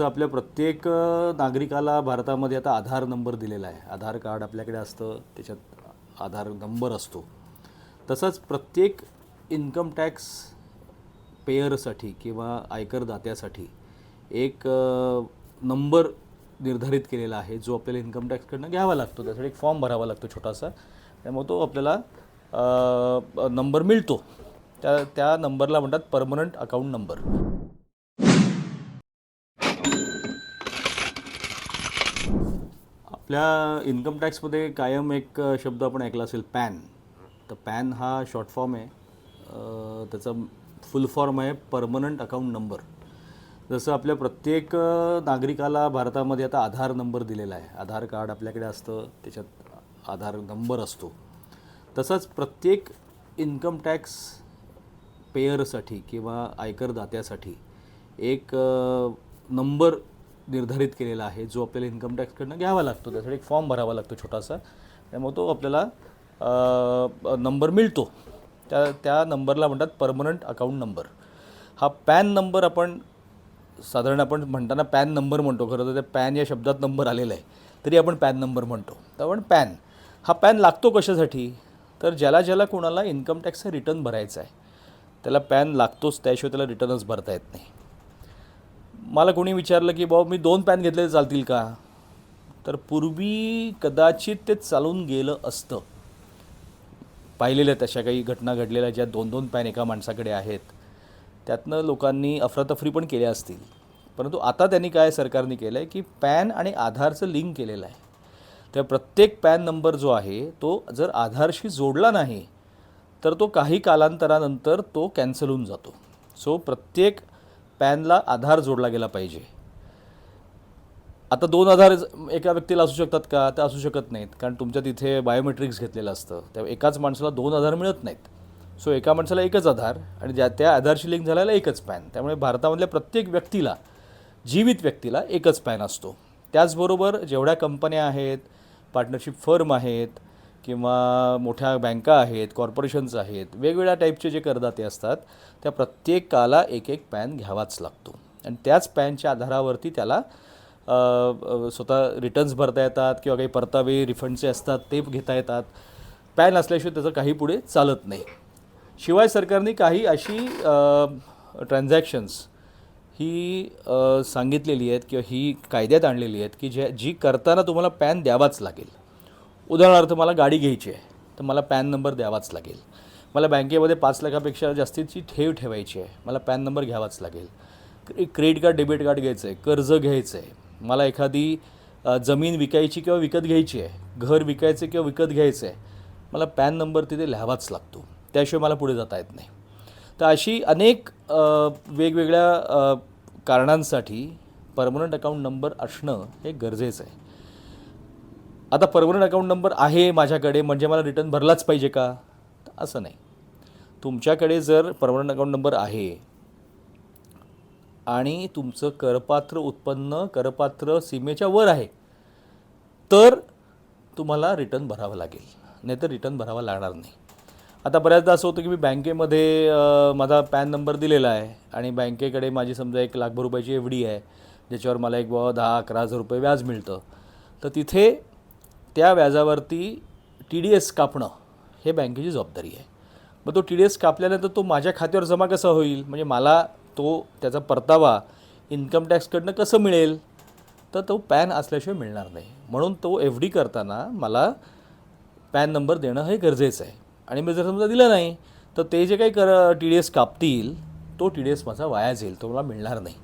जसं आपल्या प्रत्येक नागरिकाला भारतामध्ये आता आधार नंबर दिलेला आहे. आधार कार्ड आपल्याकडे असतं त्याच्यात आधार नंबर असतो. तसंच प्रत्येक इन्कम टॅक्स पेयरसाठी किंवा आयकरदात्यासाठी एक नंबर निर्धारित केलेला आहे जो आपल्याला इन्कम टॅक्सकडनं घ्यावा लागतो. त्यासाठी एक फॉर्म भरावा लागतो छोटासा. त्यामुळे तो आपल्याला नंबर मिळतो. त्या त्या नंबरला म्हणतात परमनंट अकाउंट नंबर. आपल्या इन्कम टॅक्समध्ये कायम एक शब्द आपण ऐकला असेल पॅन. तर पॅन हा शॉर्ट फॉर्म आहे. त्याचा फुल फॉर्म आहे परमनंट अकाउंट नंबर. जसं आपल्या प्रत्येक नागरिकाला भारतामध्ये आता आधार नंबर दिलेला आहे. आधार कार्ड आपल्याकडे असतं त्याच्यात आधार नंबर असतो. तसंच प्रत्येक इन्कम टॅक्स पेयरसाठी किंवा आयकर दात्यासाठी एक नंबर निर्धारित केलेला आहे जो आपल्याला इन्कम टॅक्सकडनं घ्यावा लागतो. त्यासाठी एक फॉर्म भरावा लागतो छोटासा. त्यामुळे तो आपल्याला नंबर मिळतो. त्या त्या नंबरला म्हणतात परमनंट अकाउंट नंबर हा पॅन नंबर आपण साधारण आपण म्हणताना पॅन नंबर म्हणतो खरं तर. त्या पॅन या शब्दात नंबर आलेला आहे. तरी आपण पॅन नंबर म्हणतो. तर आपण पॅन हा पॅन लागतो कशासाठी? तर ज्याला ज्याला कोणाला इन्कम टॅक्सचा रिटर्न भरायचा आहे त्याला पॅन लागतोच. त्याशिवाय त्याला रिटर्नच भरता येत नाही. मला कोणी विचारलं की बाबा मी दोन पॅन घेतले तर चालतील का? तर पूर्वी कदाचित ते चालून गेलं असतं. पाहिलेल्या तशा काही घटना घडलेल्या ज्या दोन दोन पॅन एका माणसाकडे आहेत त्यातनं लोकांनी अफरातफरी पण केल्या असतील. परंतु आता त्यांनी काय सरकारने केलं आहे की पॅन आणि आधारचं लिंक केलेलं आहे. त्या प्रत्येक पॅन नंबर जो आहे तो जर आधारशी जोडला नाही तर तो काही कालांतरानंतर तो कॅन्सल होऊन जातो. सो प्रत्येक पॅनला आधार जोडला गेला पाहिजे. आता दोन आधार एका व्यक्तीला असू शकतात का? ते असू शकत नाहीत. कारण तुमच्या तिथे बायोमेट्रिक्स घेतलेलं असतं. त्या एकाच माणसाला दोन आधार मिळत नाहीत. सो एका माणसाला एकच आधार आणि ज्या त्या आधारशी लिंक झालेला एकच पॅन. त्यामुळे भारतामधल्या प्रत्येक व्यक्तीला जीवित व्यक्तीला एकच पॅन असतो. त्याचबरोबर जेवढ्या कंपन्या आहेत पार्टनरशिप फर्म आहेत किंवा मोठ्या बँका आहेत कॉर्पोरेशन्स आहेत वेगवेगळ्या टाईपचे जे करदाते असतात त्या प्रत्येकाला एक एक पॅन घ्यावाच लागतो. आणि त्याच पॅनच्या आधारावरती त्याला स्वतः रिटर्न्स भरता येतात किंवा काही परतावे रिफंडचे असतात ते घेता येतात. पॅन असल्याशिवाय त्याचं काही पुढे चालत नाही. शिवाय सरकारने काही अशी ट्रान्झॅक्शन्स ही सांगितलेली आहेत किंवा ही कायद्यात आणलेली आहेत की ज्या जी करताना तुम्हाला पॅन द्यावाच लागेल. उदाहरणार्थ मला गाडी घ्यायची आहे तर मला पॅन नंबर द्यावाच लागेल. मला बँकेमध्ये पाच लाखापेक्षा जास्तीची ठेव ठेवायची आहे मला पॅन नंबर घ्यावाच लागेल. क्रेडिट कार्ड डेबिट कार्ड घ्यायचं आहे कर्ज घ्यायचं आहे. मला एखादी जमीन विकायची किंवा विकत घ्यायची आहे घर विकायचं किंवा विकत घ्यायचं आहे मला पॅन नंबर तिथे लिहावाच लागतो. त्याशिवाय मला पुढे जाता येत नाही. तर अशी अनेक वेगवेगळ्या कारणांसाठी परमनंट अकाउंट नंबर असणं हे गरजेचं आहे. आता परमनंट अकाउंट नंबर आहे माझ्याकडे म्हणजे मला रिटर्न भरलाच पाहिजे का? असं नाही. तुमच्याकडे जर परमनंट अकाउंट नंबर आहे आणि तुमचं करपात्र उत्पन्न करपात्र सीमेच्या वर आहे तर तुम्हाला रिटर्न भरावं लागेल. नाहीतर रिटर्न भरावा लागणार नाही. आता बऱ्याचदा असं होतं की मी बँकेमध्ये माझा पॅन नंबर दिलेला आहे आणि बँकेकडे माझी समजा एक लाखभर रुपयाची एफ डी आहे ज्याच्यावर मला एक बाबा दहा अकरा हजार रुपये व्याज मिळतं. तर तिथे त्या व्याजावरती टी डी एस कापणं हे बँकेची जबाबदारी आहे. मग तो टी डी एस कापल्यानंतर तो माझ्या खात्यावर जमा कसा होईल? म्हणजे मला तो त्याचा परतावा इन्कम टॅक्सकडनं कसं मिळेल? तर तो पॅन असल्याशिवाय मिळणार नाही. म्हणून तो एफ डी करताना मला पॅन नंबर देणं हे गरजेचं आहे. आणि मी जर समजा दिलं नाही तर ते जे काही कर टी डी एस कापतील तो टी डी एस माझा वाया जाईल. तो मला मिळणार नाही.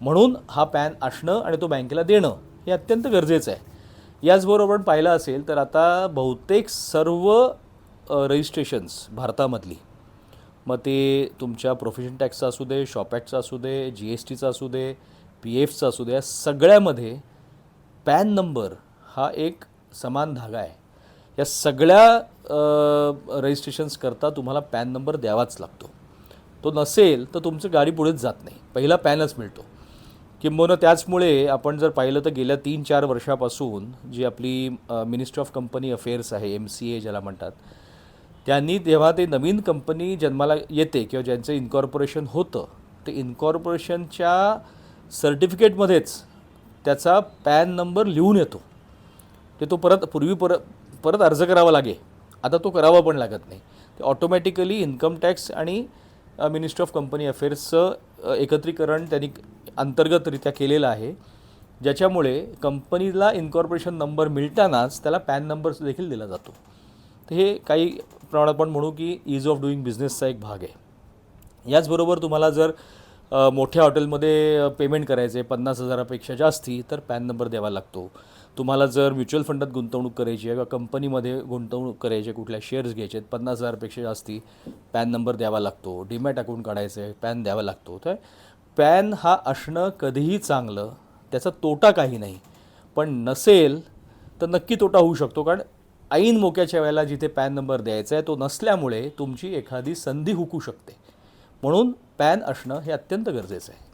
म्हणून हा पॅन असणं आणि तो बँकेला देणं हे अत्यंत गरजेचं आहे. याचबरोबर आपण पाहिलं असेल तर आता बहुतेक सर्व रजिस्ट्रेशन्स भारतामधली. मग ते तुमच्या प्रोफेशन टॅक्सचं असू दे शॉप ॲक्टचं असू दे जी एस टीचं असू दे पी एफचं असू दे या सगळ्यामध्ये पॅन नंबर हा एक समान धागा आहे. या सगळ्या रजिस्ट्रेशन्स करता तुम्हाला पॅन नंबर द्यावाच लागतो. तो नसेल तर तुमचं गाडी पुढेच जात नाही. पहिला पॅनच मिळतो. किंबहुना त्याचमुळे आपण जर पाहिलं तर गेल्या तीन चार वर्षापासून जी आपली मिनिस्ट्री ऑफ कंपनी अफेअर्स आहे एम सी ए ज्याला म्हणतात त्यांनी जेव्हा ते नवीन कंपनी जन्माला येते किंवा ज्यांचं इन्कॉर्पोरेशन होतं ते इन्कॉर्पोरेशनच्या सर्टिफिकेटमध्येच त्याचा पॅन नंबर लिहून येतो. ते तो परत पूर्वी परत परत अर्ज करावा लागे. आता तो करावा पण लागत नाही. ते ऑटोमॅटिकली इन्कम टॅक्स आणि मिनिस्ट्री ऑफ कंपनी अफेअर्सचं एकत्रीकरण त्यांनी अंतर्गतरित्या केलेलं आहे. ज्याच्यामुळे कंपनीला इन्कॉर्पोरेशन नंबर मिळतानाच त्याला पॅन नंबर देखील दिला जातो. तर हे काही प्रमाणात आपण म्हणू की इज ऑफ डुईंग बिझनेसचा एक भाग आहे. याचबरोबर तुम्हाला जर मोठ्या हॉटेलमध्ये पेमेंट करायचे पन्नास हजारापेक्षा जास्ती तर पॅन नंबर द्यावा लागतो. तुम्हाला जर म्युच्युअल फंडात गुंतवणूक करायची आहे किंवा कंपनीमध्ये गुंतवणूक करायची कुठल्या शेअर्स घ्यायचे आहेत पन्नास हजारपेक्षा जास्ती पॅन नंबर द्यावा लागतो. डीमॅट अकाउंट काढायचं आहे पॅन द्यावा लागतो. तर पॅन हा असणं कधीही चांगलं त्याचा तोटा काही नाही. पण नसेल तर नक्की तोटा होऊ शकतो कारण ऐन मोक्याच्या वेळेला जिथे पॅन नंबर द्यायचा आहे तो नसल्यामुळे तुमची एखादी संधी हुकू शकते. म्हणून पॅन असणं हे अत्यंत गरजेचं आहे.